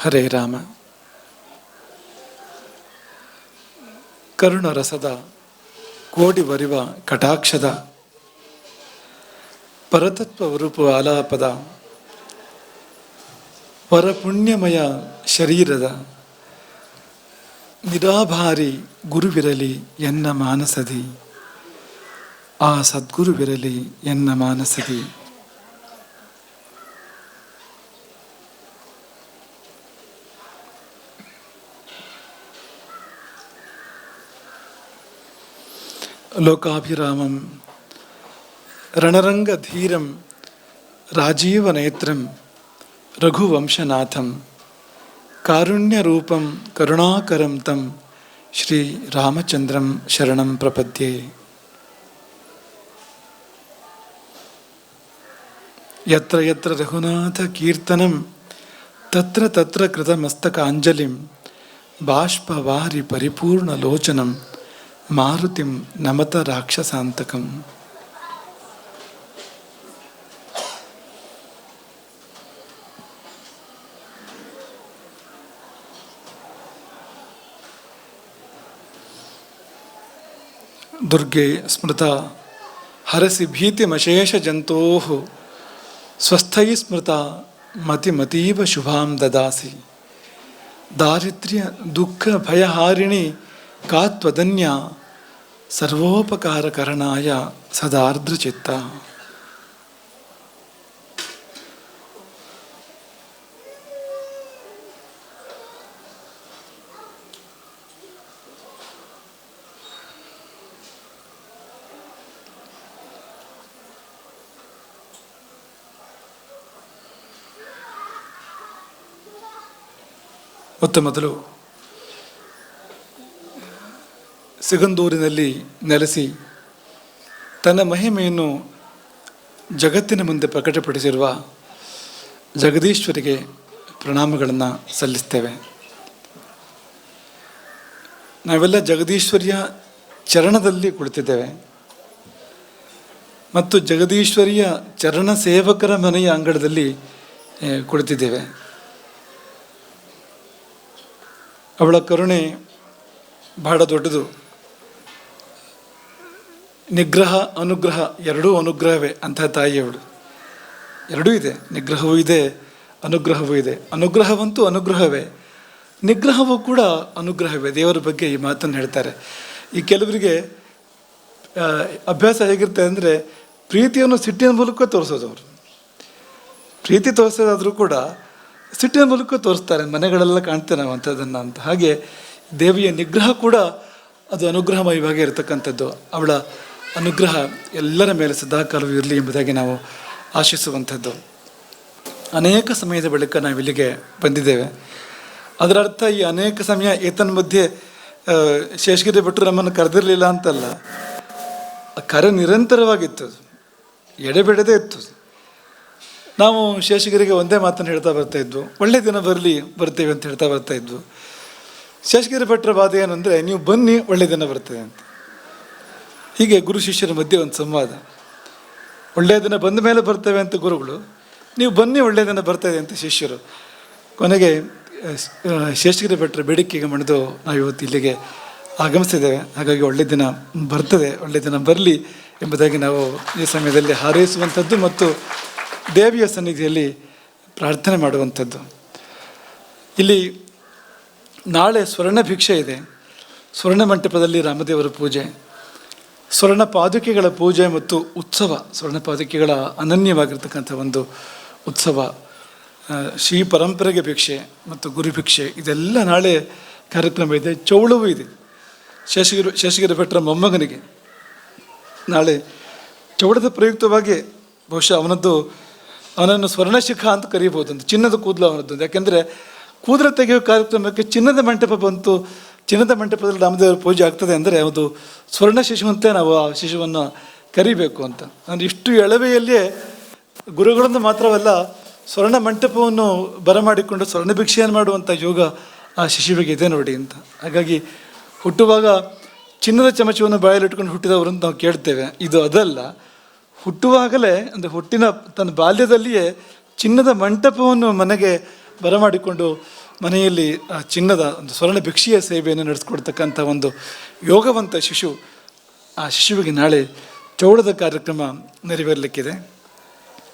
ಹರೇ ರಾಮ. ಕರುಣರಸದ ಕೋಡಿ ಬರಿವ ಕಟಾಕ್ಷದ ಪರತತ್ವ ರೂಪು ಆಲಾಪದ ಪರಪುಣ್ಯಮಯ ಶರೀರದ ನಿರಾಭಾರಿ ಗುರುವಿರಲಿ ಎನ್ನ ಮಾನಸದಿ. ಆ ಸದ್ಗುರುವಿರಲಿ ಎನ್ನ ಮಾನಸದಿ. లోకాభిరామం రణరంగ ధీరం రాజీవ నేత్రం రఘువంశనాథం కారుణ్య రూపం కరుణాకరం తం శ్రీ రామచంద్రం శరణం ప్రపద్యే ఎత్ర ఎత్ర రఘునాథ కీర్తనం తత్ర తత్ర కృతమస్తకాంజలిం బాష్పవారి పరిపూర్ణలోచనం मारुति नमत రాక్షసాంతకం दुर्गे स्मृता, हरसि भीतिमशेषजंतो स्वस्थ स्मृता, मतिमतीव शुभां ददासि। दारिद्र्य दुःख भयहारिणी का సర్వోపకారకరణాయ సదార్ద్రచిత్త. ఉత్తమతలు ಸಿಗಂದೂರಿನಲ್ಲಿ ನೆಲೆಸಿ ತನ್ನ ಮಹಿಮೆಯನ್ನು ಜಗತ್ತಿನ ಮುಂದೆ ಪ್ರಕಟಪಡಿಸಿರುವ ಜಗದೀಶ್ವರಿಗೆ ಪ್ರಣಾಮಗಳನ್ನು ಸಲ್ಲಿಸ್ತೇವೆ. ನಾವೆಲ್ಲ ಜಗದೀಶ್ವರಿಯ ಚರಣದಲ್ಲಿ ಕುಳಿತಿದ್ದೇವೆ. ಮತ್ತು ಜಗದೀಶ್ವರಿಯ ಚರಣ ಸೇವಕರ ಮನೆಯ ಅಂಗಳದಲ್ಲಿ ಕುಳಿತಿದ್ದೇವೆ. ಅವಳ ಕರುಣೆ ಬಹಳ ದೊಡ್ಡದು. ನಿಗ್ರಹ, ಅನುಗ್ರಹ, ಎರಡೂ ಅನುಗ್ರಹವೇ ಅಂತಹ ತಾಯಿಯವಳು. ಎರಡೂ ಇದೆ. ನಿಗ್ರಹವೂ ಇದೆ, ಅನುಗ್ರಹವೂ ಇದೆ. ಅನುಗ್ರಹವಂತೂ ಅನುಗ್ರಹವೇ. ನಿಗ್ರಹವೂ ಕೂಡ ಅನುಗ್ರಹವೇ. ದೇವರ ಬಗ್ಗೆ ಈ ಮಾತನ್ನು ಹೇಳ್ತಾರೆ. ಈ ಕೆಲವರಿಗೆ ಅಭ್ಯಾಸ ಹೇಗಿರುತ್ತೆ ಅಂದರೆ ಪ್ರೀತಿಯನ್ನು ಸಿಟ್ಟಿನ ಮೂಲಕ ತೋರಿಸೋದು ಅವರು ಪ್ರೀತಿ ತೋರಿಸೋದಾದರೂ ಕೂಡ ಸಿಟ್ಟಿನ ಮೂಲಕ ತೋರಿಸ್ತಾರೆ. ಮನೆಗಳೆಲ್ಲ ಕಾಣ್ತೇವೆ ನಾವು ಅಂಥದ್ದನ್ನು ಅಂತ. ಹಾಗೆ ದೇವಿಯ ನಿಗ್ರಹ ಕೂಡ ಅದು ಅನುಗ್ರಹಮಯವಾಗಿ ಇರತಕ್ಕಂಥದ್ದು. ಅವಳ ಅನುಗ್ರಹ ಎಲ್ಲರ ಮೇಲೆ ಸದಾಕಾಲವೂ ಇರಲಿ ಎಂಬುದಾಗಿ ನಾವು ಆಶಿಸುವಂಥದ್ದು. ಅನೇಕ ಸಮಯದ ಬಳಿಕ ನಾವು ಇಲ್ಲಿಗೆ ಬಂದಿದ್ದೇವೆ. ಅದರ ಅರ್ಥ ಈ ಅನೇಕ ಸಮಯ ಏತನ್ ಮಧ್ಯೆ ಶೇಷಗಿರಿ ಭಟ್ರು ನಮ್ಮನ್ನು ಕರೆದಿರಲಿಲ್ಲ ಅಂತಲ್ಲ. ಕರೆ ನಿರಂತರವಾಗಿತ್ತು. ಎಡೆಬಿಡದೇ ಇತ್ತು. ನಾವು ಶೇಷಗಿರಿಗೆ ಒಂದೇ ಮಾತನ್ನು ಹೇಳ್ತಾ ಬರ್ತಾ ಇದ್ವು. ಒಳ್ಳೆ ದಿನ ಬರಲಿ, ಬರ್ತೇವೆ ಅಂತ ಹೇಳ್ತಾ ಬರ್ತಾ ಇದ್ವು. ಶೇಷಗಿರಿ ಭಟ್ಟರ ಬಾಧೆ ಏನಂದರೆ, ನೀವು ಬನ್ನಿ, ಒಳ್ಳೆ ದಿನ ಬರ್ತೇವೆ ಅಂತ. ಹೀಗೆ ಗುರು ಶಿಷ್ಯರ ಮಧ್ಯೆ ಒಂದು ಸಂವಾದ. ಒಳ್ಳೆಯ ದಿನ ಬಂದ ಮೇಲೆ ಬರ್ತೇವೆ ಅಂತ ಗುರುಗಳು, ನೀವು ಬನ್ನಿ ಒಳ್ಳೆಯ ದಿನ ಬರ್ತದೆ ಅಂತ ಶಿಷ್ಯರು. ಕೊನೆಗೆ ಶೇಷಗಿರಿ ಭಟ್ರ ಬೇಡಿಕೆಗೆ ಮಣಿದು ನಾವು ಇವತ್ತು ಇಲ್ಲಿಗೆ ಆಗಮಿಸಿದ್ದೇವೆ. ಹಾಗಾಗಿ ಒಳ್ಳೆಯ ದಿನ ಬರ್ತದೆ ಒಳ್ಳೆಯ ದಿನ ಬರಲಿ ಎಂಬುದಾಗಿ ನಾವು ಈ ಸಮಯದಲ್ಲಿ ಹಾರೈಸುವಂಥದ್ದು ಮತ್ತು ದೇವಿಯ ಸನ್ನಿಧಿಯಲ್ಲಿ ಪ್ರಾರ್ಥನೆ ಮಾಡುವಂಥದ್ದು. ಇಲ್ಲಿ ನಾಳೆ ಸ್ವರ್ಣ ಭಿಕ್ಷೆ ಇದೆ. ಸ್ವರ್ಣ ಮಂಟಪದಲ್ಲಿ ರಾಮದೇವರ ಪೂಜೆ. ಸ್ವರ್ಣ ಪಾದುಕೆಗಳ ಪೂಜೆ ಮತ್ತು ಉತ್ಸವ ಸ್ವರ್ಣ ಪಾದುಕೆಗಳ ಅನನ್ಯವಾಗಿರ್ತಕ್ಕಂಥ ಒಂದು ಉತ್ಸವ ಶ್ರೀ ಪರಂಪರೆಗೆ ಭಿಕ್ಷೆ ಮತ್ತು ಗುರು ಭಿಕ್ಷೆ, ಇದೆಲ್ಲ ನಾಳೆ ಕಾರ್ಯಕ್ರಮ ಇದೆ, ಚೌಳವೂ ಇದೆ. ಶೇಷಗಿರಿ ಶೇಷಗಿರಿ ಭಟ್ರ ಮೊಮ್ಮಗನಿಗೆ ನಾಳೆ ಚೌಳದ ಪ್ರಯುಕ್ತವಾಗಿ ಬಹುಶಃ ಅವನದ್ದು, ಅವನನ್ನು ಸ್ವರ್ಣಶಿಖ ಅಂತ ಕರೀಬೋದು ಅಂತ ಚಿನ್ನದ ಕೂದಲು ಅವನದ್ದು. ಯಾಕೆಂದರೆ ಕೂದಲು ತೆಗೆಯುವ ಕಾರ್ಯಕ್ರಮಕ್ಕೆ ಚಿನ್ನದ ಮಂಟಪ ಬಂತು ಚಿನ್ನದ ಮಂಟಪದಲ್ಲಿ ರಾಮದೇವರ ಪೂಜೆ ಆಗ್ತದೆ ಅಂದರೆ ಅದು ಸ್ವರ್ಣ ಶಿಶುವಂತೆ ನಾವು ಆ ಶಿಶುವನ್ನು ಕರಿಬೇಕು ಅಂತ. ಅಂದರೆ ಇಷ್ಟು ಎಳವೆಯಲ್ಲಿಯೇ ಗುರುಗಳನ್ನು ಮಾತ್ರವಲ್ಲ ಸ್ವರ್ಣ ಮಂಟಪವನ್ನು ಬರಮಾಡಿಕೊಂಡು ಸ್ವರ್ಣ ಭಿಕ್ಷೆಯನ್ನು ಮಾಡುವಂಥ ಯೋಗ ಆ ಶಿಶುವಿಗೆ ಇದೆ ನೋಡಿ ಅಂತ. ಹಾಗಾಗಿ ಹುಟ್ಟುವಾಗ ಚಿನ್ನದ ಚಮಚವನ್ನು ಬಾಯಲ್ಲಿಟ್ಕೊಂಡು ಹುಟ್ಟಿದವರು ಅಂತ ನಾವು ಕೇಳ್ತೇವೆ. ಇದು ಅದಲ್ಲ. ಹುಟ್ಟುವಾಗಲೇ ಅಂದರೆ ಹುಟ್ಟಿನ ತನ್ನ ಬಾಲ್ಯದಲ್ಲಿಯೇ ಚಿನ್ನದ ಮಂಟಪವನ್ನು ಮನೆಗೆ ಬರಮಾಡಿಕೊಂಡು ಮನೆಯಲ್ಲಿ ಚಿನ್ನದ ಒಂದು ಸ್ವರ್ಣ ಭಿಕ್ಷೆಯ ಸೇವೆಯನ್ನು ನಡೆಸ್ಕೊಡ್ತಕ್ಕಂಥ ಒಂದು ಯೋಗವಂತ ಶಿಶು, ಆ ಶಿಶುವಿಗೆ ನಾಳೆ ಚೌಡದ ಕಾರ್ಯಕ್ರಮ ನೆರವೇರಲಿಕ್ಕಿದೆ.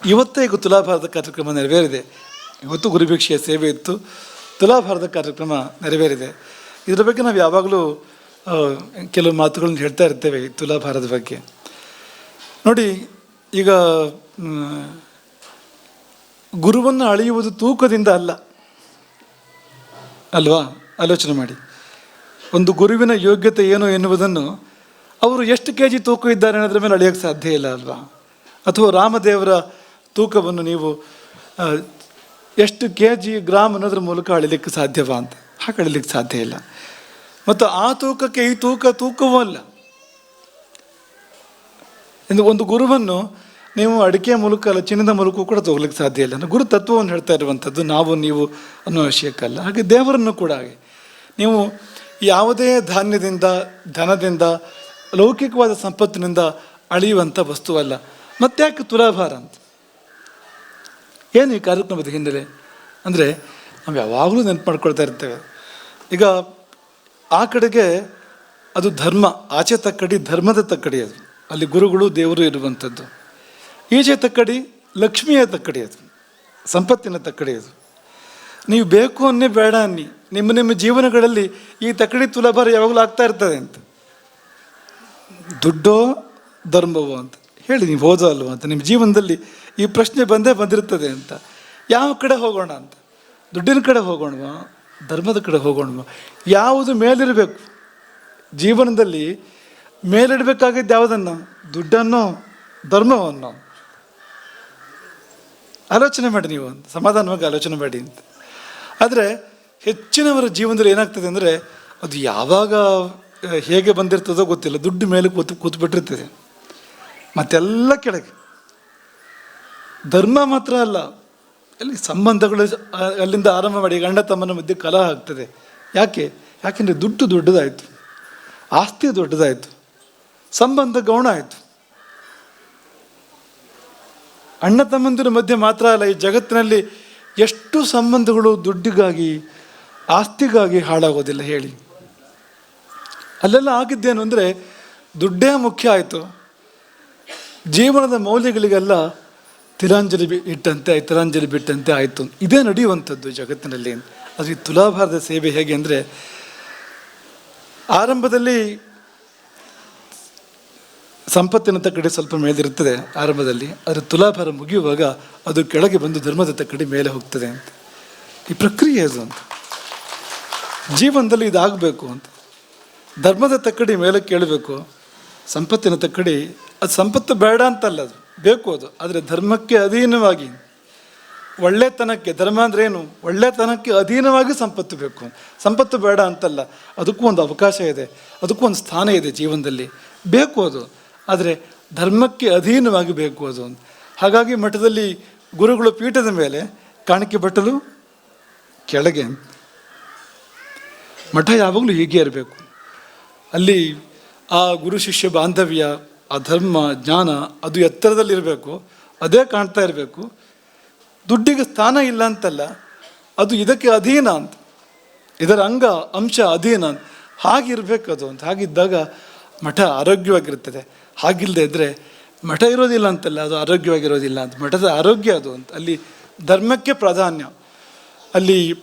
ಇವತ್ತೇ ತುಲಾಭಾರದ ಕಾರ್ಯಕ್ರಮ ನೆರವೇರಿದೆ. ಇವತ್ತು ಗುರುಭಿಕ್ಷೆಯ ಸೇವೆ ಇತ್ತು. ತುಲಾಭಾರದ ಕಾರ್ಯಕ್ರಮ ನೆರವೇರಿದೆ. ಇದರ ಬಗ್ಗೆ ನಾವು ಯಾವಾಗಲೂ ಕೆಲವು ಮಾತುಗಳನ್ನು ಹೇಳ್ತಾ ಇರ್ತೇವೆ ಈ ತುಲಾಭಾರದ ಬಗ್ಗೆ. ನೋಡಿ, ಈಗ ಗುರುವನ್ನು ಅಳೆಯುವುದು ತೂಕದಿಂದ ಅಲ್ಲ. ಅಲ್ವಾ? ಆಲೋಚನೆ ಮಾಡಿ. ಒಂದು ಗುರುವಿನ ಯೋಗ್ಯತೆ ಏನು ಎನ್ನುವುದನ್ನು ಅವರು ಎಷ್ಟು ಕೆ ಜಿ ತೂಕ ಇದ್ದಾರೆ ಅನ್ನೋದ್ರ ಮೇಲೆ ಅಳಿಯೋಕ್ಕೆ ಸಾಧ್ಯ ಇಲ್ಲ ಅಲ್ವಾ? ಅಥವಾ ರಾಮದೇವರ ತೂಕವನ್ನು ನೀವು ಎಷ್ಟು ಕೆ ಜಿ ಗ್ರಾಮ್ ಅನ್ನೋದ್ರ ಮೂಲಕ ಅಳಿಲಿಕ್ಕೆ ಸಾಧ್ಯವಾ ಅಂತ? ಹಾಗೆ ಅಳಿಲಿಕ್ಕೆ ಸಾಧ್ಯ ಇಲ್ಲ. ಮತ್ತು ಆ ತೂಕಕ್ಕೆ ಈ ತೂಕ ತೂಕವೂ ಅಲ್ಲ. ಒಂದು ಗುರುವನ್ನು ನೀವು ಅಡಿಕೆ ಮೂಲಕ ಅಲ್ಲ, ಚಿನ್ನದ ಮೂಲಕ ಕೂಡ ತಗೋಲಿಕ್ಕೆ ಸಾಧ್ಯ ಇಲ್ಲ. ಅನ್ನೋ ಗುರು ತತ್ವವನ್ನು ಹೇಳ್ತಾ ಇರುವಂಥದ್ದು, ನಾವು ನೀವು ಅನ್ನೋ ವಿಷಯಕ್ಕಲ್ಲ. ಹಾಗೆ ದೇವರನ್ನು ಕೂಡ ಹಾಗೆ. ನೀವು ಯಾವುದೇ ಧಾನ್ಯದಿಂದ, ಧನದಿಂದ, ಲೌಕಿಕವಾದ ಸಂಪತ್ತಿನಿಂದ ಅಳಿಯುವಂಥ ವಸ್ತುವಲ್ಲ ಮತ್ತ್ಯಾಕೆ ತುಲಾಭಾರ ಅಂತ? ಏನು ಈ ಕಾರ್ಯಕ್ರಮದ ಹಿನ್ನೆಲೆ? ಅಂದರೆ ನಾವು ಯಾವಾಗಲೂ ನೆನಪು ಮಾಡ್ಕೊಳ್ತಾ ಇರ್ತೇವೆ. ಈಗ ಆ ಕಡೆಗೆ ಅದು ಧರ್ಮ, ಆಚೆ ತಕ್ಕಡಿ, ಧರ್ಮದ ತಕ್ಕಡಿ ಅದು. ಅಲ್ಲಿ ಗುರುಗಳು, ದೇವರು ಇರುವಂಥದ್ದು. ಈಚೆ ತಕ್ಕಡಿ, ಲಕ್ಷ್ಮಿಯ ತಕ್ಕಡಿ ಅದು, ಸಂಪತ್ತಿನ ತಕ್ಕಡಿ ಅದು. ನೀವು ಬೇಕು ಅನ್ನೇ ಬೇಡ ಅನ್ನಿ, ನಿಮ್ಮ ನಿಮ್ಮ ಜೀವನಗಳಲ್ಲಿ ಈ ತಕ್ಕಡಿ ತುಲಭಾರ ಯಾವಾಗಲೂ ಆಗ್ತಾ ಇರ್ತದೆ ಅಂತ. ದುಡ್ಡೋ ಧರ್ಮವೋ ಅಂತ. ಹೇಳಿ, ನೀವು ಹೋದೋ ಅಲ್ವ ಅಂತ. ನಿಮ್ಮ ಜೀವನದಲ್ಲಿ ಈ ಪ್ರಶ್ನೆ ಬಂದೇ ಬಂದಿರ್ತದೆ ಅಂತ. ಯಾವ ಕಡೆ ಹೋಗೋಣ ಅಂತ. ದುಡ್ಡಿನ ಕಡೆ ಹೋಗೋಣವಾ, ಧರ್ಮದ ಕಡೆ ಹೋಗೋಣವಾ. ಯಾವುದು ಮೇಲಿರಬೇಕು. ಜೀವನದಲ್ಲಿ ಮೇಲಿಡಬೇಕಾಗಿದ್ದು ಯಾವುದನ್ನು? ದುಡ್ಡನ್ನು, ಧರ್ಮವನ್ನು? ಆಲೋಚನೆ ಮಾಡಿ ನೀವು ಅಂತ, ಸಮಾಧಾನವಾಗಿ ಆಲೋಚನೆ ಮಾಡಿ ಅಂತ. ಆದರೆ ಹೆಚ್ಚಿನವರ ಜೀವನದಲ್ಲಿ ಏನಾಗ್ತದೆ ಅಂದರೆ ಅದು ಯಾವಾಗ ಹೇಗೆ ಬಂದಿರ್ತದೋ ಗೊತ್ತಿಲ್ಲ. ದುಡ್ಡು ಮೇಲೆ ಕೂತು, ಕೂತ್ಬಿಟ್ಟಿರ್ತದೆ. ಮತ್ತೆಲ್ಲ ಕೆಳಗೆ. ಧರ್ಮ ಮಾತ್ರ ಅಲ್ಲ. ಅಲ್ಲಿ ಸಂಬಂಧಗಳು ಅಲ್ಲಿಂದ ಆರಂಭ ಮಾಡಿ ಗಂಡ ತಮ್ಮನ ಮಧ್ಯೆ ಕಲಹ ಆಗ್ತದೆ. ಯಾಕೆ? ಯಾಕೆಂದರೆ ದುಡ್ಡು ದೊಡ್ಡದಾಯಿತು. ಆಸ್ತಿ ದೊಡ್ಡದಾಯಿತು. ಸಂಬಂಧ ಗೌಣ ಆಯಿತು. ಅಣ್ಣ ತಮ್ಮಂದಿರ ಮಧ್ಯೆ ಮಾತ್ರ ಅಲ್ಲ, ಈ ಜಗತ್ತಿನಲ್ಲಿ ಎಷ್ಟು ಸಂಬಂಧಗಳು ದುಡ್ಡಿಗಾಗಿ, ಆಸ್ತಿಗಾಗಿ ಹಾಳಾಗೋದಿಲ್ಲ ಹೇಳಿ. ಅಲ್ಲೆಲ್ಲ ಆಗಿದ್ದೇನು ಅಂದರೆ, ದುಡ್ಡೇ ಮುಖ್ಯ ಆಯಿತು. ಜೀವನದ ಮೌಲ್ಯಗಳಿಗೆಲ್ಲ ತಿಲಾಂಜಲಿ ಬಿ- ಇಟ್ಟಂತೆ, ತಿಲಾಂಜಲಿ ಬಿಟ್ಟಂತೆ ಆಯಿತು. ಇದೇ ನಡೆಯುವಂಥದ್ದು ಜಗತ್ತಿನಲ್ಲಿ. ಅದು ಈ ತುಲಾಭಾರದ ಸೇವೆ ಹೇಗೆ ಅಂದರೆ, ಆರಂಭದಲ್ಲಿ ಸಂಪತ್ತಿನ ತಕ್ಕಡಿ ಸ್ವಲ್ಪ ಮೇಲಿರುತ್ತದೆ ಆರಂಭದಲ್ಲಿ ಅದರ ತುಲಾಭಾರ ಮುಗಿಯುವಾಗ ಅದು ಕೆಳಗೆ ಬಂದು ಧರ್ಮದ ತಕ್ಕಡಿ ಮೇಲೆ ಹೋಗ್ತದೆ ಅಂತ. ಈ ಪ್ರಕ್ರಿಯೆ ಅದು ಅಂತ. ಜೀವನದಲ್ಲಿ ಇದಾಗಬೇಕು ಅಂತ. ಧರ್ಮದ ತಕ್ಕಡಿ ಮೇಲೆ ಕೇಳಬೇಕು. ಸಂಪತ್ತಿನ ತಕ್ಕಡಿ ಅದು ಸಂಪತ್ತು ಬೇಡ ಅಂತಲ್ಲ ಅದು. ಬೇಕು ಅದು. ಆದರೆ ಧರ್ಮಕ್ಕೆ ಅಧೀನವಾಗಿ, ಒಳ್ಳೆತನಕ್ಕೆ, ಧರ್ಮ ಅಂದ್ರೆ ಏನು? ಒಳ್ಳೆತನಕ್ಕೆ ಅಧೀನವಾಗಿ ಸಂಪತ್ತು ಬೇಕು ಸಂಪತ್ತು ಬೇಡ ಅಂತಲ್ಲ. ಅದಕ್ಕೂ ಒಂದು ಅವಕಾಶ ಇದೆ. ಅದಕ್ಕೂ ಒಂದು ಸ್ಥಾನ ಇದೆ ಜೀವನದಲ್ಲಿ. ಬೇಕು ಅದು. ಆದರೆ ಧರ್ಮಕ್ಕೆ ಅಧೀನವಾಗಿ ಬೇಕು ಅದು ಅಂತ. ಹಾಗಾಗಿ ಮಠದಲ್ಲಿ ಗುರುಗಳು ಪೀಠದ ಮೇಲೆ ಕಾಣಿಕೆ ಬಟ್ಟಲು ಕೆಳಗೆ ಮಠ ಯಾವಾಗಲೂ ಹೀಗೆ ಇರಬೇಕು. ಅಲ್ಲಿ ಆ ಗುರು ಶಿಷ್ಯ ಬಾಂಧವ್ಯ, ಆ ಧರ್ಮ, ಜ್ಞಾನ ಅದು ಎತ್ತರದಲ್ಲಿರಬೇಕು ಅದೇ ಕಾಣ್ತಾ ಇರಬೇಕು. ದುಡ್ಡಿಗೆ ಸ್ಥಾನ ಇಲ್ಲ ಅಂತಲ್ಲ, ಅದು ಇದಕ್ಕೆ ಅಧೀನ ಅಂತ. ಇದರ ಅಂಗ, ಅಂಶ ಅಧೀನ ಅಂತ. ಹಾಗಿರ್ಬೇಕು ಅದು ಅಂತ. ಹಾಗಿದ್ದಾಗ ಮಠ ಆರೋಗ್ಯವಾಗಿರುತ್ತದೆ. ಹಾಗಿಲ್ಲದೆ ಇದ್ದರೆ ಮಠ ಇರೋದಿಲ್ಲ ಅಂತಲ್ಲ, ಅದು ಆರೋಗ್ಯವಾಗಿರೋದಿಲ್ಲ ಅಂತ. ಮಠದ ಆರೋಗ್ಯ ಅದು ಅಂತ. ಅಲ್ಲಿ ಧರ್ಮಕ್ಕೆ ಪ್ರಾಧಾನ್ಯ. ಅಲ್ಲಿ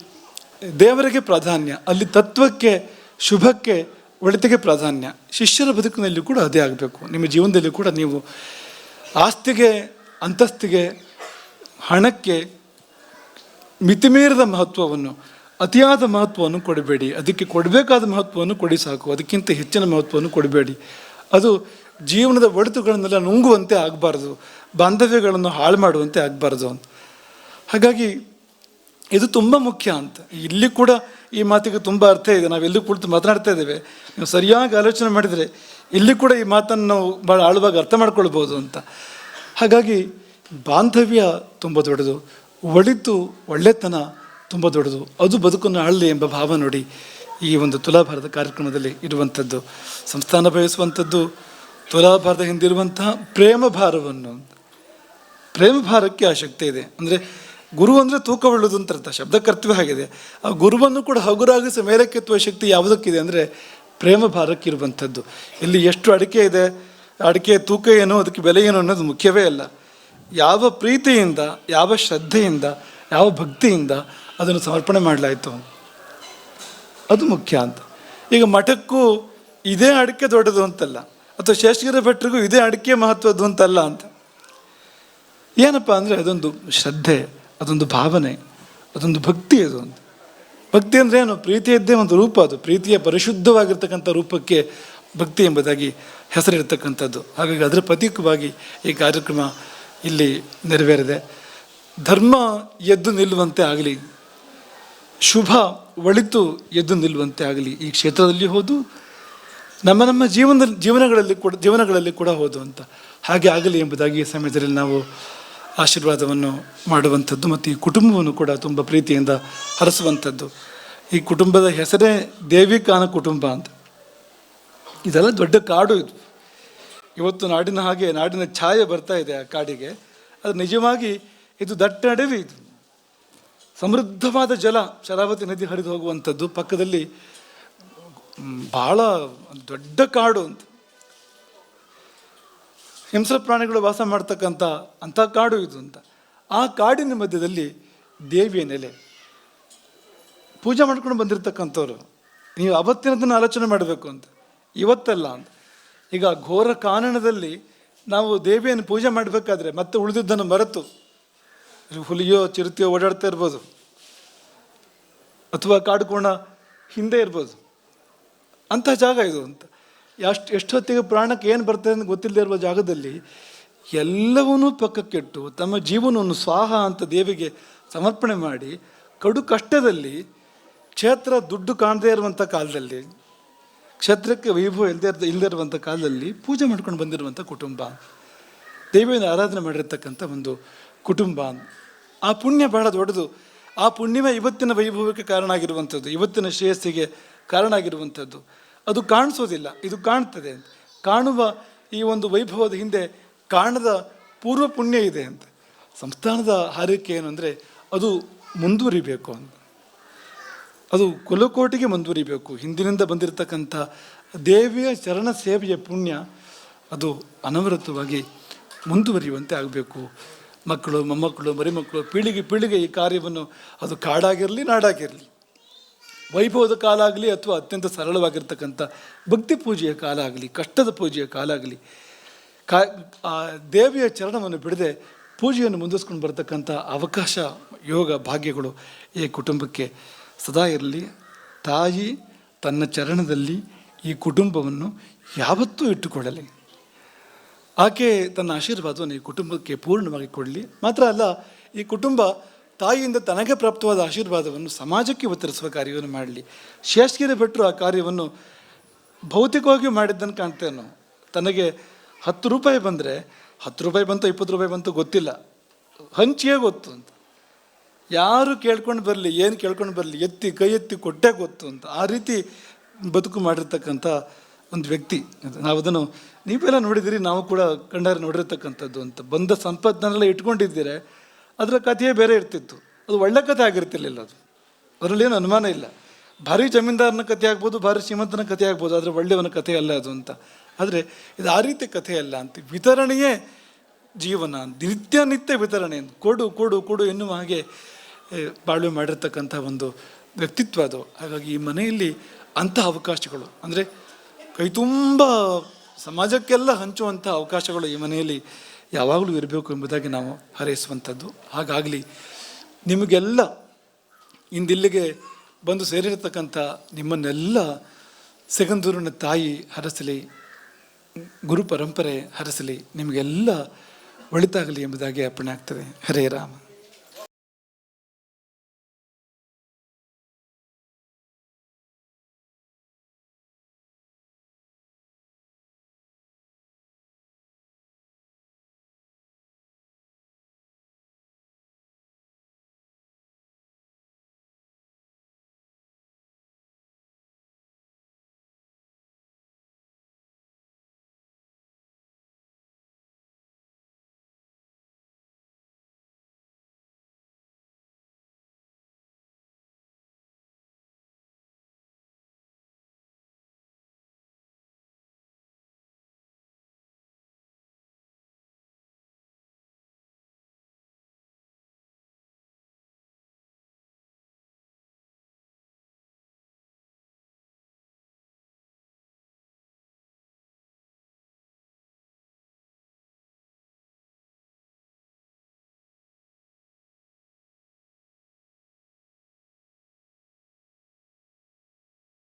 ದೇವರಿಗೆ ಪ್ರಾಧಾನ್ಯ. ಅಲ್ಲಿ ತತ್ವಕ್ಕೆ, ಶುಭಕ್ಕೆ, ಒಳಿತಿಗೆ ಪ್ರಾಧಾನ್ಯ. ಶಿಷ್ಯರ ಬದುಕಿನಲ್ಲಿ ಕೂಡ ಅದೇ ಆಗಬೇಕು. ನಿಮ್ಮ ಜೀವನದಲ್ಲಿ ಕೂಡ ನೀವು ಆಸ್ತಿಗೆ, ಅಂತಸ್ತಿಗೆ, ಹಣಕ್ಕೆ ಮಿತಿಮೀರಿದ ಮಹತ್ವವನ್ನು ಅತಿಯಾದ ಮಹತ್ವವನ್ನು ಕೊಡಬೇಡಿ. ಅದಕ್ಕೆ ಕೊಡಬೇಕಾದ ಮಹತ್ವವನ್ನು ಕೊಡಿ ಸಾಕು. ಅದಕ್ಕಿಂತ ಹೆಚ್ಚಿನ ಮಹತ್ವವನ್ನು ಕೊಡಬೇಡಿ. ಅದು ಜೀವನದ ಒಡೆತುಗಳನ್ನೆಲ್ಲ ನುಂಗುವಂತೆ ಆಗಬಾರ್ದು. ಬಾಂಧವ್ಯಗಳನ್ನು ಹಾಳು ಮಾಡುವಂತೆ ಆಗಬಾರ್ದು ಅಂತ. ಹಾಗಾಗಿ ಇದು ತುಂಬ ಮುಖ್ಯ ಅಂತ. ಇಲ್ಲಿ ಕೂಡ ಈ ಮಾತಿಗೆ ತುಂಬ ಅರ್ಥ ಇದೆ. ನಾವು ನಾವೆಲ್ಲೂ ಕುಳಿತು ಮಾತನಾಡ್ತಾ ಇದ್ದೇವೆ. ನೀವು ಸರಿಯಾಗಿ ಆಲೋಚನೆ ಮಾಡಿದರೆ ಇಲ್ಲಿ ಕೂಡ ಈ ಮಾತನ್ನು ನಾವು ಭಾಳ ಆಳವಾಗಿ ಅರ್ಥ ಮಾಡ್ಕೊಳ್ಬೋದು ಅಂತ. ಹಾಗಾಗಿ ಬಾಂಧವ್ಯ ತುಂಬ ದೊಡ್ಡದು. ಒಳಿತು ಒಳ್ಳೆತನ ತುಂಬ ದೊಡ್ಡದು. ಅದು ಬದುಕನ್ನು ಆಳಲಿ ಎಂಬ ಭಾವ ನೋಡಿ ಈ ಒಂದು ತುಲಾಭಾರದ ಕಾರ್ಯಕ್ರಮದಲ್ಲಿ ಇರುವಂಥದ್ದು. ಸಂಸ್ಥಾನ ಬಯಸುವಂಥದ್ದು ತುಲಾಭಾರದ ಹಿಂದಿರುವಂತಹ ಪ್ರೇಮ ಭಾರವನ್ನು. ಪ್ರೇಮ ಭಾರಕ್ಕೆ ಆ ಶಕ್ತಿ ಇದೆ. ಅಂದರೆ ಗುರು ಅಂದರೆ ತೂಕವುಳ್ಳದು ಅಂತ ಅರ್ಥ. ಶಬ್ದ ಕರ್ತವ್ಯ ಆಗಿದೆ. ಆ ಗುರುವನ್ನು ಕೂಡ ಹಗುರಾಗಿಸಿ ಮೇಲಕ್ಕೆತ್ತುವ ಶಕ್ತಿ ಯಾವುದಕ್ಕಿದೆ ಅಂದರೆ ಪ್ರೇಮ ಭಾರಕ್ಕಿರುವಂಥದ್ದು ಇಲ್ಲಿ ಎಷ್ಟು ಅಡಿಕೆ ಇದೆ, ಅಡಿಕೆ ತೂಕ ಏನು, ಅದಕ್ಕೆ ಬೆಲೆ ಏನು ಅನ್ನೋದು ಮುಖ್ಯವೇ ಅಲ್ಲ. ಯಾವ ಪ್ರೀತಿಯಿಂದ, ಯಾವ ಶ್ರದ್ಧೆಯಿಂದ, ಯಾವ ಭಕ್ತಿಯಿಂದ ಅದನ್ನು ಸಮರ್ಪಣೆ ಮಾಡಲಾಯಿತು. ಅದು ಮುಖ್ಯ ಅಂತ. ಈಗ ಮಠಕ್ಕೂ ಇದೇ ಅಡಿಕೆ ದೊಡ್ಡದು ಅಂತಲ್ಲ, ಅಥವಾ ಶೇಷಗಿರಿ ಭಟ್ರಿಗೂ ಇದೇ ಅಡಿಕೆ ಮಹತ್ವದ್ದು ಅಂತಲ್ಲ ಅಂತ. ಏನಪ್ಪ ಅಂದರೆ ಅದೊಂದು ಶ್ರದ್ಧೆ, ಅದೊಂದು ಭಾವನೆ, ಅದೊಂದು ಭಕ್ತಿ ಅದು ಅಂತ. ಭಕ್ತಿ ಅಂದರೆ ಏನು? ಪ್ರೀತಿಯದ್ದೇ ಒಂದು ರೂಪ ಅದು. ಪ್ರೀತಿಯ ಪರಿಶುದ್ಧವಾಗಿರ್ತಕ್ಕಂಥ ರೂಪಕ್ಕೆ ಭಕ್ತಿ ಎಂಬುದಾಗಿ ಹೆಸರಿರ್ತಕ್ಕಂಥದ್ದು ಹಾಗಾಗಿ ಅದರ ಪ್ರತೀಕವಾಗಿ ಈ ಕಾರ್ಯಕ್ರಮ ಇಲ್ಲಿ ನೆರವೇರಿದೆ. ಧರ್ಮ ಎದ್ದು ನಿಲ್ಲುವಂತೆ ಆಗಲಿ. ಶುಭ ಒಳಿತು ಎದ್ದು ನಿಲ್ಲುವಂತೆ ಆಗಲಿ. ಈ ಕ್ಷೇತ್ರದಲ್ಲಿ ಹೋದು, ನಮ್ಮ ನಮ್ಮ ಜೀವನದಲ್ಲಿ ಜೀವನಗಳಲ್ಲಿ ಕೂಡ ಜೀವನಗಳಲ್ಲಿ ಕೂಡ ಹೋದು ಅಂತ. ಹಾಗೆ ಆಗಲಿ ಎಂಬುದಾಗಿ ಈ ಸಮಯದಲ್ಲಿ ನಾವು ಆಶೀರ್ವಾದವನ್ನು ಮಾಡುವಂಥದ್ದು ಮತ್ತು ಈ ಕುಟುಂಬವನ್ನು ಕೂಡ ತುಂಬ ಪ್ರೀತಿಯಿಂದ ಹರಸುವಂಥದ್ದು. ಈ ಕುಟುಂಬದ ಹೆಸರೇ ದೇವಿಕಾನ ಕುಟುಂಬ ಅಂತ. ಇದೆಲ್ಲ ದೊಡ್ಡ ಕಾಡು ಇದು. ಇವತ್ತು ನಾಡಿನ ಹಾಗೆ ನಾಡಿನ ಛಾಯೆ ಬರ್ತಾ ಇದೆ ಆ ಕಾಡಿಗೆ. ಅದು ನಿಜವಾಗಿ ಇದು ದಟ್ಟ ನಡುವೆ ಇದು. ಸಮೃದ್ಧವಾದ ಜಲ ಶರಾವತಿ ನದಿ ಹರಿದು ಹೋಗುವಂಥದ್ದು. ಪಕ್ಕದಲ್ಲಿ ಭಾಳ ದೊಡ್ಡ ಕಾಡು ಅಂತ. ಹಿಂಸ್ರ ಪ್ರಾಣಿಗಳು ವಾಸ ಮಾಡ್ತಕ್ಕಂಥ ಅಂಥ ಕಾಡು ಇದು ಅಂತ. ಆ ಕಾಡಿನ ಮಧ್ಯದಲ್ಲಿ ದೇವಿಯ ನೆಲೆ. ಪೂಜೆ ಮಾಡ್ಕೊಂಡು ಬಂದಿರತಕ್ಕಂಥವ್ರು. ನೀವು ಅವತ್ತಿನದನ್ನು ಆಲೋಚನೆ ಮಾಡಬೇಕು ಅಂತ. ಇವತ್ತಲ್ಲ ಅಂತ. ಈಗ ಘೋರ ಕಾನನದಲ್ಲಿ ನಾವು ದೇವಿಯನ್ನು ಪೂಜೆ ಮಾಡಬೇಕಾದ್ರೆ ಮತ್ತೆ ಉಳಿದಿದ್ದನ್ನು ಮರೆತು ಹುಲಿಯೋ, ಚಿರತೆಯೋ ಓಡಾಡ್ತಾ ಇರ್ಬೋದು. ಅಥವಾ ಕಾಡುಕೋಣ ಹಿಂದೆ ಇರ್ಬೋದು. ಅಂಥ ಜಾಗ ಇದು ಅಂತ. ಎಷ್ಟು ಎಷ್ಟೊತ್ತಿಗೆ ಪ್ರಾಣಕ್ಕೆ ಏನು ಬರ್ತದೆ ಅಂತ ಗೊತ್ತಿಲ್ಲದೆ ಇರುವ ಜಾಗದಲ್ಲಿ ಎಲ್ಲವನ್ನೂ ಪಕ್ಕಕ್ಕಿಟ್ಟು ತಮ್ಮ ಜೀವನವನ್ನು ಸ್ವಾಹ ಅಂತ ದೇವಿಗೆ ಸಮರ್ಪಣೆ ಮಾಡಿ ಕಡು ಕಷ್ಟದಲ್ಲಿ ಕ್ಷೇತ್ರ ದುಡ್ಡು ಕಾಣದೇ ಇರುವಂಥ ಕಾಲದಲ್ಲಿ, ಕ್ಷೇತ್ರಕ್ಕೆ ವೈಭವ ಇಲ್ಲದೆ ಇಲ್ಲದೇ ಇರುವಂಥ ಕಾಲದಲ್ಲಿ ಪೂಜೆ ಮಾಡ್ಕೊಂಡು ಬಂದಿರುವಂಥ ಕುಟುಂಬ, ದೇವಿಯನ್ನು ಆರಾಧನೆ ಮಾಡಿರ್ತಕ್ಕಂಥ ಒಂದು ಕುಟುಂಬ ಆ ಪುಣ್ಯ ಬಹಳ ದೊಡ್ಡದು. ಆ ಪುಣ್ಯವೇ ಇವತ್ತಿನ ವೈಭವಕ್ಕೆ ಕಾರಣ ಆಗಿರುವಂಥದ್ದು ಇವತ್ತಿನ ಶ್ರೇಯಸ್ಸಿಗೆ ಕಾರಣ ಆಗಿರುವಂಥದ್ದು ಅದು ಕಾಣಿಸೋದಿಲ್ಲ, ಇದು ಕಾಣ್ತದೆ ಅಂತ. ಕಾಣುವ ಈ ಒಂದು ವೈಭವದ ಹಿಂದೆ ಕಾಣದ ಪೂರ್ವ ಪುಣ್ಯ ಇದೆ ಅಂತ. ಸಂಸ್ಥಾನದ ಹಾರೈಕೆ ಏನು ಅಂದರೆ ಅದು ಮುಂದುವರಿಬೇಕು ಅಂತ. ಅದು ಕುಲಕೋಟಿಗೆ ಮುಂದುವರಿಬೇಕು. ಹಿಂದಿನಿಂದ ಬಂದಿರತಕ್ಕಂಥ ದೇವಿಯ ಚರಣ ಸೇವೆಯ ಪುಣ್ಯ ಅದು ಅನವರತವಾಗಿ ಮುಂದುವರಿಯುವಂತೆ ಆಗಬೇಕು. ಮಕ್ಕಳು, ಮೊಮ್ಮಕ್ಕಳು, ಮರಿಮಕ್ಕಳು, ಪೀಳಿಗೆ ಪೀಳಿಗೆ ಈ ಕಾರ್ಯವನ್ನು ಅದು ಕಾಡಾಗಿರಲಿ, ನಾಡಾಗಿರಲಿ, ವೈಭವದ ಕಾಲ ಆಗಲಿ ಅಥವಾ ಅತ್ಯಂತ ಸರಳವಾಗಿರ್ತಕ್ಕಂಥ ಭಕ್ತಿ ಪೂಜೆಯ ಕಾಲ ಆಗಲಿ, ಕಷ್ಟದ ಪೂಜೆಯ ಕಾಲ ಆಗಲಿ, ಕಾ, ಆ ದೇವಿಯ ಚರಣವನ್ನು ಬಿಡದೆ ಪೂಜೆಯನ್ನು ಮುಂದಿಸ್ಕೊಂಡು ಬರ್ತಕ್ಕಂಥ ಅವಕಾಶ, ಯೋಗ, ಭಾಗ್ಯಗಳು ಈ ಕುಟುಂಬಕ್ಕೆ ಸದಾ ಇರಲಿ. ತಾಯಿ ತನ್ನ ಚರಣದಲ್ಲಿ ಈ ಕುಟುಂಬವನ್ನು ಯಾವತ್ತೂ ಇಟ್ಟುಕೊಳ್ಳಲಿ. ಆಕೆ ತನ್ನ ಆಶೀರ್ವಾದವನ್ನು ಈ ಕುಟುಂಬಕ್ಕೆ ಪೂರ್ಣವಾಗಿ ಕೊಡಲಿ. ಮಾತ್ರ ಅಲ್ಲ, ಈ ಕುಟುಂಬ ತಾಯಿಯಿಂದ ತನಗೆ ಪ್ರಾಪ್ತವಾದ ಆಶೀರ್ವಾದವನ್ನು ಸಮಾಜಕ್ಕೆ ಒತ್ತರಿಸುವ ಕಾರ್ಯವನ್ನು ಮಾಡಲಿ. ಶೇಷಗಿರಿ ಭಟ್ರು ಆ ಕಾರ್ಯವನ್ನು ಭೌತಿಕವಾಗಿ ಮಾಡಿದ್ದನ್ನು ಕಾಣ್ತೇವೆ ನಾವು ತನಗೆ ಹತ್ತು ರೂಪಾಯಿ ಬಂದರೆ, ಹತ್ತು ರೂಪಾಯಿ ಬಂತು, ಇಪ್ಪತ್ತು ರೂಪಾಯಿ ಬಂತು ಗೊತ್ತಿಲ್ಲ. ಹಂಚಿಯೇ ಗೊತ್ತು ಅಂತ. ಯಾರು ಕೇಳ್ಕೊಂಡು ಬರಲಿ, ಏನು ಕೇಳ್ಕೊಂಡು ಬರಲಿ, ಎತ್ತಿ, ಕೈ ಎತ್ತಿ ಕೊಟ್ಟೇ ಗೊತ್ತು ಅಂತ. ಆ ರೀತಿ ಬದುಕು ಮಾಡಿರ್ತಕ್ಕಂಥ ಒಂದು ವ್ಯಕ್ತಿ, ನಾವು ಅದನ್ನು, ನೀವೆಲ್ಲ ನೋಡಿದಿರಿ, ನಾವು ಕೂಡ ಕಂಡಾರೆ ನೋಡಿರ್ತಕ್ಕಂಥದ್ದು ಅಂತ. ಬಂದ ಸಂಪತ್ತನ್ನೆಲ್ಲ ಇಟ್ಕೊಂಡಿದ್ದೀರೆ, ಅದರ ಕಥೆಯೇ ಬೇರೆ ಇರ್ತಿತ್ತು. ಅದು ಒಳ್ಳೆ ಕಥೆ ಆಗಿರ್ತಿರ್ಲಿಲ್ಲ ಅದು. ಅದರಲ್ಲಿ ಏನು ಅನುಮಾನ ಇಲ್ಲ. ಭಾರಿ ಜಮೀನ್ದಾರನ ಕಥೆ ಆಗ್ಬೋದು, ಭಾರಿ ಶ್ರೀಮಂತನ ಕಥೆ ಆಗ್ಬೋದು, ಆದರೆ ಒಳ್ಳೆಯವನ ಕಥೆ ಅಲ್ಲ ಅದು ಅಂತ. ಆದರೆ ಇದು ಆ ರೀತಿ ಕಥೆ ಅಲ್ಲ ಅಂತ. ವಿತರಣೆಯೇ ಜೀವನ, ನಿತ್ಯ ನಿತ್ಯ ವಿತರಣೆ ಕೊಡು ಕೊಡು ಕೊಡು ಎನ್ನುವ ಹಾಗೆ ಬಾಳ್ವೆ ಮಾಡಿರ್ತಕ್ಕಂಥ ಒಂದು ವ್ಯಕ್ತಿತ್ವ ಅದು. ಹಾಗಾಗಿ ಈ ಮನೆಯಲ್ಲಿ ಅಂಥ ಅವಕಾಶಗಳು. ಅಂದರೆ ಕೈ ತುಂಬ ಸಮಾಜಕ್ಕೆಲ್ಲ ಹಂಚುವಂಥ ಅವಕಾಶಗಳು ಈ ಮನೆಯಲ್ಲಿ ಯಾವಾಗಲೂ ಇರಬೇಕು ಎಂಬುದಾಗಿ ನಾವು ಹಾರೈಸುವಂಥದ್ದು. ಹಾಗಾಗಲಿ ನಿಮಗೆಲ್ಲ ಇಂದಿಲ್ಲಿಗೆ ಬಂದು ಸೇರಿರತಕ್ಕಂಥ ನಿಮ್ಮನ್ನೆಲ್ಲ ಸಿಗಂದೂರಿನ ತಾಯಿ ಹರಸಲಿ, ಗುರು ಪರಂಪರೆ ಹರಸಲಿ, ನಿಮಗೆಲ್ಲ ಒಳಿತಾಗಲಿ ಎಂಬುದಾಗಿ ಅರ್ಪಣೆ ಆಗ್ತದೆ. ಹರೇ ರಾಮ.